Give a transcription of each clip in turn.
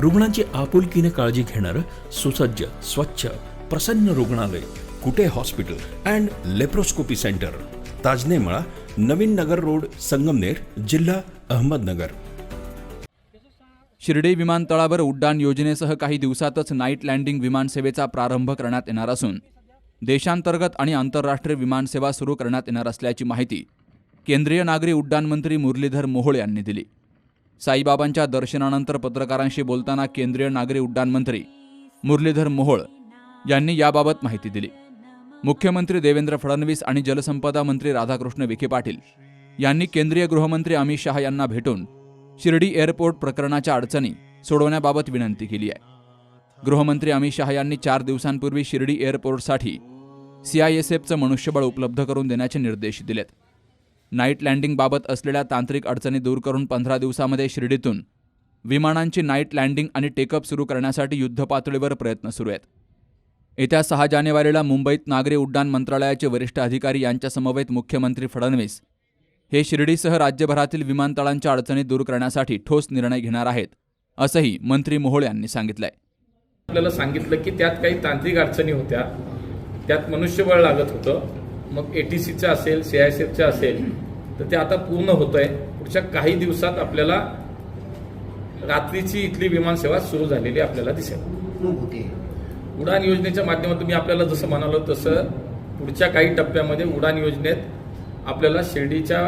रुग्णांची आपुलकीने काळजी घेणारं सुसज्ज स्वच्छ प्रसन्न रुग्णालय Kute hospital and laparoscopy centre. Tajnemala Navin Nagar road Sangamner जिल्हा अहमदनगर. शिर्डी विमानतळावर उड्डाण योजनेसह काही दिवसातच नाईट लँडिंग विमानसेवेचा प्रारंभ करण्यात येणार असून देशांतर्गत आणि आंतरराष्ट्रीय विमानसेवा सुरू करण्यात येणार असल्याची माहिती केंद्रीय नागरी उड्डाण मंत्री मुरलीधर मोहोळ यांनी दिली. साईबाबांच्या दर्शनानंतर पत्रकारांशी बोलताना केंद्रीय नागरी उड्डाण मंत्री मुरलीधर मोहोळ यांनी याबाबत माहिती दिली. मुख्यमंत्री देवेंद्र फडणवीस आणि जलसंपदा मंत्री राधाकृष्ण विखे पाटील यांनी केंद्रीय गृहमंत्री अमित शहा यांना भेटून शिर्डी एअरपोर्ट प्रकरणाच्या अडचणी सोडवण्याबाबत विनंती केली आहे. गृहमंत्री अमित शहा यांनी चार दिवसांपूर्वी शिर्डी एअरपोर्टसाठी सीआयएसएफचं मनुष्यबळ उपलब्ध करून देण्याचे निर्देश दिलेत. नाईट लँडिंगबाबत असलेल्या तांत्रिक अडचणी दूर करून पंधरा दिवसामध्ये शिर्डीतून विमानांची नाईट लँडिंग आणि टेकअप सुरू करण्यासाठी युद्धपातळीवर प्रयत्न सुरू आहेत. येत्या सहा जानेवारीला मुंबईत नागरी उड्डाण मंत्रालयाचे वरिष्ठ अधिकारी यांच्यासमवेत मुख्यमंत्री फडणवीस हे शिर्डीसह राज्यभरातील विमानतळांच्या अडचणी दूर करण्यासाठी ठोस निर्णय घेणार आहेत असंही मंत्री मोहोळ यांनी सांगितलंय. आपल्याला सांगितलं की त्यात काही तांत्रिक अडचणी होत्या त्यात मनुष्यबळ लागत होतं. मग ए टी सीचं असेल सी आय एफ असेल तर ते आता पूर्ण होत आहे पुढच्या काही दिवसात आपल्याला रात्रीची इथली विमानसेवा सुरू झालेली आपल्याला दिसेल. उडान योजनेच्या माध्यमातून मी आपल्याला जसं म्हणालो तसं पुढच्या काही टप्प्यामध्ये उडान योजनेत आपल्याला शिर्डीच्या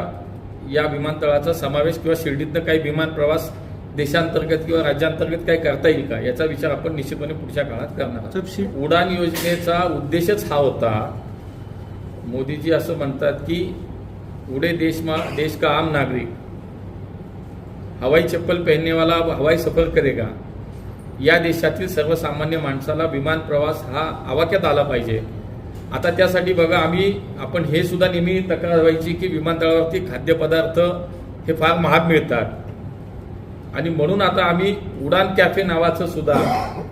या विमानतळाचा समावेश किंवा शिर्डीतनं काही विमान प्रवास देशांतर्गत किंवा राज्यांतर्गत काही करता येईल का याचा विचार आपण निश्चितपणे पुढच्या काळात करणार उडान योजनेचा उद्देशच हा होता मोदीजी असं म्हणतात की उडे देश मा देश का आम नागरिक? हवाई चप्पल पहनने वाला हवाई सफर करेगा? या देशातील सर्वसामान्य माणसाला विमान प्रवास हा आवाक्यात आला पाहिजे. आता त्यासाठी बघा आम्ही आपण हे सुद्धा नेहमी तक्रार व्हायची की विमानतळावरती खाद्यपदार्थ हे फार महाग मिळतात. आणि म्हणून आता आम्ही उडान कॅफे नावाचं सुद्धा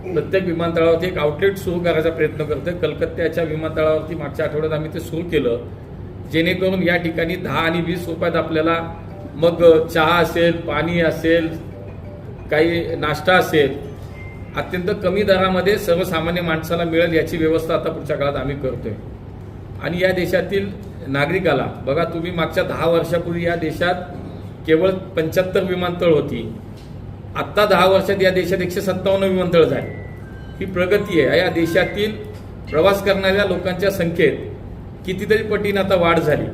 प्रत्येक विमानतळावरती एक आउटलेट सुरू करायचा प्रयत्न करतोय. कलकत्त्याच्या विमानतळावरती मागच्या आठवड्यात आम्ही ते सुरू केलं. जेणेकरून या ठिकाणी दहा आणि वीस रुपयात आपल्याला मग चहा असेल पाणी असेल काही नाश्ता असेल अत्यंत कमी दरामध्ये सर्वसामान्य माणसाला मिळेल याची व्यवस्था आता पुढच्या काळात आम्ही करतोय. आणि या देशातील नागरिकाला बघा तुम्ही मागच्या दहा वर्षापूर्वी या देशात केवळ पंच्याहत्तर विमानतळ होती. आत्ता दहा वर्षात या देशात एकशे सत्तावन्न विमानतळ झाले. ही प्रगती आहे. या देशातील प्रवास करणाऱ्या लोकांच्या संख्येत कितीतरी पटीनं आता वाढ झाली.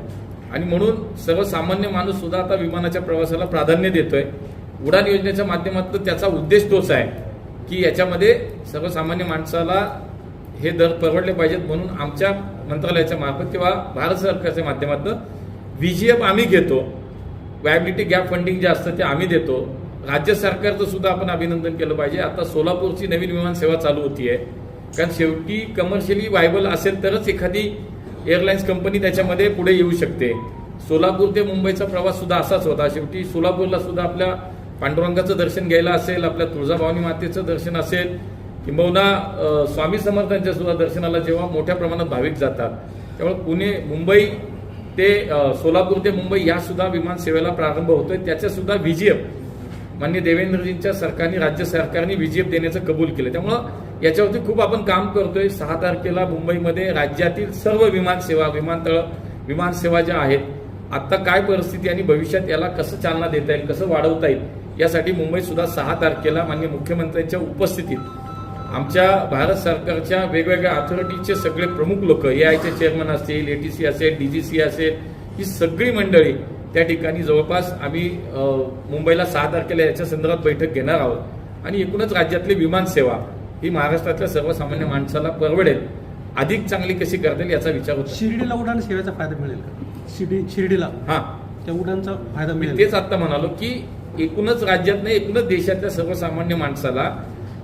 आणि म्हणून सर्वसामान्य माणूस सुद्धा आता विमानाच्या प्रवासाला प्राधान्य देतोय. उडान योजनेच्या माध्यमातून त्याचा उद्देश तोच आहे की याच्यामध्ये सर्वसामान्य माणसाला हे दर परवडले पाहिजेत म्हणून आमच्या मंत्रालयाच्या मार्फत किंवा भारत सरकारच्या माध्यमातून एफ आम्ही घेतो. व्हायबिलिटी गॅप फंडिंग जे असतं ते आम्ही देतो. राज्य सरकारचं सुद्धा आपण अभिनंदन केलं पाहिजे. आता सोलापूरची नवीन विमान सेवा चालू होती आहे. कारण शेवटी कमर्शियली व्हायबल असेल तरच एखादी एअरलाईन्स कंपनी त्याच्यामध्ये पुढे येऊ शकते. सोलापूर ते मुंबईचा प्रवास सुद्धा असाच होता. शेवटी सोलापूरला सुद्धा आपल्या पांडुरंगाचं दर्शन घ्यायला असेल आपल्या तुळजाभवानी मातेचं दर्शन असेल किंबहुना स्वामी समर्थांच्या सुद्धा दर्शनाला जेव्हा मोठ्या प्रमाणात भाविक जातात. त्यामुळे पुणे मुंबई ते सोलापूर ते मुंबई या सुद्धा विमान सेवेला प्रारंभ होतोय. त्याच्या सुद्धा व्हीजीएफ मान्य देवेंद्रजींच्या सरकारने राज्य सरकारने विजेप देण्याचं कबूल केलं. त्यामुळं याच्यावरती खूप आपण काम करतोय. सहा तारखेला मुंबईमध्ये राज्यातील सर्व विमानसेवा विमानतळ विमानसेवा ज्या आहेत आत्ता काय परिस्थिती आणि भविष्यात याला कसं चालना देता येईल कसं वाढवता येईल यासाठी मुंबईत सुद्धा सहा तारखेला मान्य मुख्यमंत्र्यांच्या उपस्थितीत आमच्या भारत सरकारच्या वेगवेगळ्या अथॉरिटीचे सगळे प्रमुख लोक ए आयचे चेअरमन असतील एटीसी असेल डीजीसी असेल ही सगळी मंडळी त्या ठिकाणी जवळपास आम्ही मुंबईला सहा तारखेला याच्या संदर्भात बैठक घेणार आहोत. आणि एकूणच राज्यातली विमानसेवा ही महाराष्ट्रातल्या सर्वसामान्य माणसाला परवडेल. अधिक चांगली कशी करता येईल याचा विचार होता. शिर्डीला उडान सेवेचा फायदा मिळेल का? शिर्डी शिर्डीला? हा. त्या उडानचा फायदा मिळेल. तेच आता म्हणालो की एकूणच राज्यात नाही एकूणच देशातल्या सर्वसामान्य माणसाला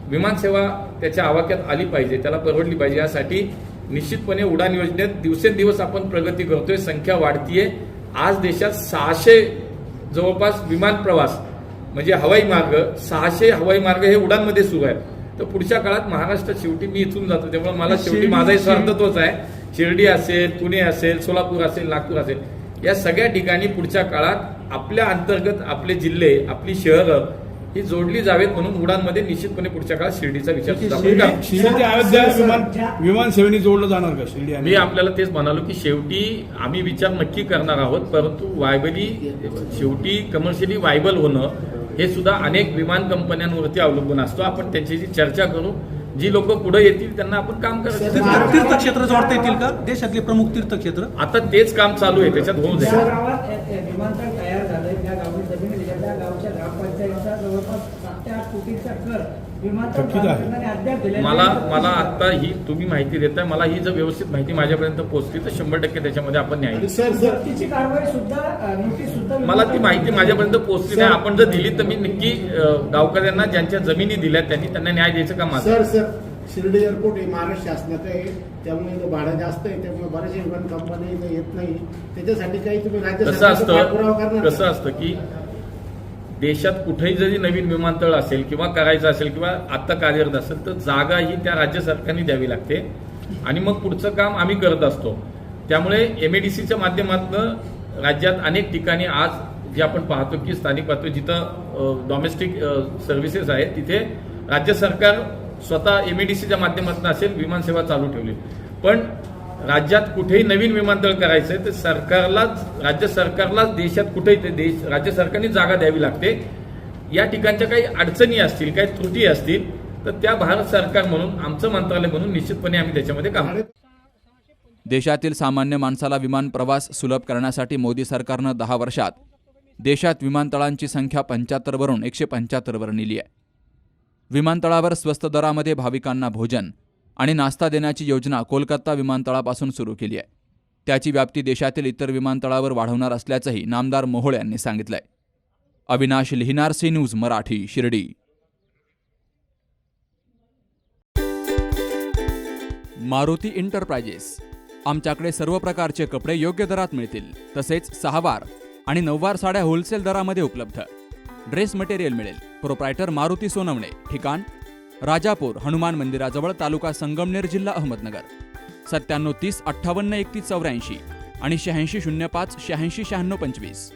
विमानसेवा त्याच्या आवाक्यात आली पाहिजे त्याला परवडली पाहिजे. यासाठी निश्चितपणे उडान योजनेत दिवसेंदिवस आपण प्रगती करतोय संख्या वाढतीये. आज देशात सहाशे जवळपास विमान प्रवास म्हणजे हवाई मार्ग सहाशे हवाई मार्ग हे उडानमध्ये सुरू आहेत. तर पुढच्या काळात महाराष्ट्रात शेवटी मी इथून जातो त्यामुळे मला शेवटी माझाही स्वार्थ तोच आहे. शिर्डी असेल पुणे असेल सोलापूर असेल नागपूर असेल. या सगळ्या ठिकाणी पुढच्या काळात आपल्या अंतर्गत आपले जिल्हे आपली शहरं ही जोडली जावेत म्हणून उडानमध्ये निश्चितपणे पुढच्या काळात शिर्डीचा विचार सुद्धा आपण शिर्डी- करू. शिर्डी ते अयोध्या विमान विमान सेवेने जोडलं जाणार का शिर्डी आणि मी आपल्याला तेच म्हणालो की शेवटी आम्ही विचार नक्की करणार आहोत परंतु वायबली शेवटी कमर्शियली वायबल होणं हे सुद्धा अनेक विमान कंपन्यांवरती अवलंबून असतो. आपण त्यांच्याशी चर्चा करू. जी लोक पुढे येतील त्यांना आपण काम करायचं. तीर्थ- तीर्थक्षेत्र जोडता येतील का? देशातले प्रमुख तीर्थक्षेत्र? आता तेच काम चालू आहे त्याच्यात होऊ ज्या द्या गावात ए- ए- विमानतळ तयार झालंय ज्या गावात जमीन दिल्या त्या जवळपास सात ते आठ कोटीचा कर मला. मला आता ही तुम्ही माहिती देताय. मला ही जर व्यवस्थित माहिती माझ्यापर्यंत पोहोचली तर शंभर टक्के त्याच्यामध्ये आपण न्याय मला ती माहिती माझ्यापर्यंत पोहोचली नाही. आपण जर दिली तर मी नक्की गावकऱ्यांना ज्यांच्या जमिनी दिल्या त्यांनी त्यांना न्याय द्यायचं काम माझं? Sir sir. शिर्डी एअरपोर्ट हे महाराष्ट्र शासनाचं आहे. त्यामुळे इथं भाडं जास्त आहे. त्यामुळे बऱ्याचशा विमान कंपन्या इथं येत नाही. त्याच्यासाठी काही तुम्ही राज्य असतं कसं असतं की देशात कुठेही जरी नवीन विमानतळ असेल किंवा करायचं असेल किंवा आत्ता कार्यरत असेल तर जागा ही त्या राज्य सरकारने द्यावी लागते. आणि मग पुढचं काम आम्ही करत असतो. त्यामुळे एमएडीसीच्या माध्यमातून राज्यात अनेक ठिकाणी आज जे आपण पाहतो की स्थानिक पातळी जिथं डॉमेस्टिक सर्व्हिसेस आहेत तिथे राज्य सरकार स्वतः एमएडीसीच्या माध्यमातून असेल विमानसेवा चालू ठेवली. पण राज्यात कुठेही नवीन विमानतळ करायचंय तर सरकारलाच राज्य सरकारलाच देशात कुठेही ते देश राज्य सरकारने जागा द्यावी लागते. या ठिकाणच्या काही अडचणी असतील काही त्रुटी असतील तर त्या भारत सरकार म्हणून आमचं मंत्रालय म्हणून निश्चितपणे आम्ही त्याच्यामध्ये काम देशातील सामान्य माणसाला विमान प्रवास सुलभ करण्यासाठी मोदी सरकारनं दहा वर्षात देशात विमानतळांची संख्या पंच्याहत्तरवरून एकशे पंच्याहत्तरवर नेली आहे. विमानतळावर स्वस्त दरामध्ये भाविकांना भोजन आणि नाश्ता देण्याची योजना कोलकाता विमानतळापासून सुरू केली आहे. त्याची व्याप्ती देशातील इतर विमानतळावर वाढवणार असल्याचंही नामदार मोहोळ यांनी सांगितलंय. Avinash Lihinar C news Marathi Shirdi. Maruti enterprises आमच्याकडे सर्व प्रकारचे कपडे योग्य दरात मिळतील. तसेच सहावार आणि नऊवार साड्या होलसेल दरामध्ये उपलब्ध. ड्रेस मटेरियल मिळेल. प्रोप्रायटर मारुती सोनवणे. ठिकाण राजापूर हनुमान मंदिराजवळ तालुका संगमनेर जिल्हा अहमदनगर. सत्त्याण्णव तीस अठ्ठावन्न एकतीस चौऱ्याऐंशी आणि शहाऐंशी शून्य पाच शहाऐंशी शहाण्णव पंचवीस.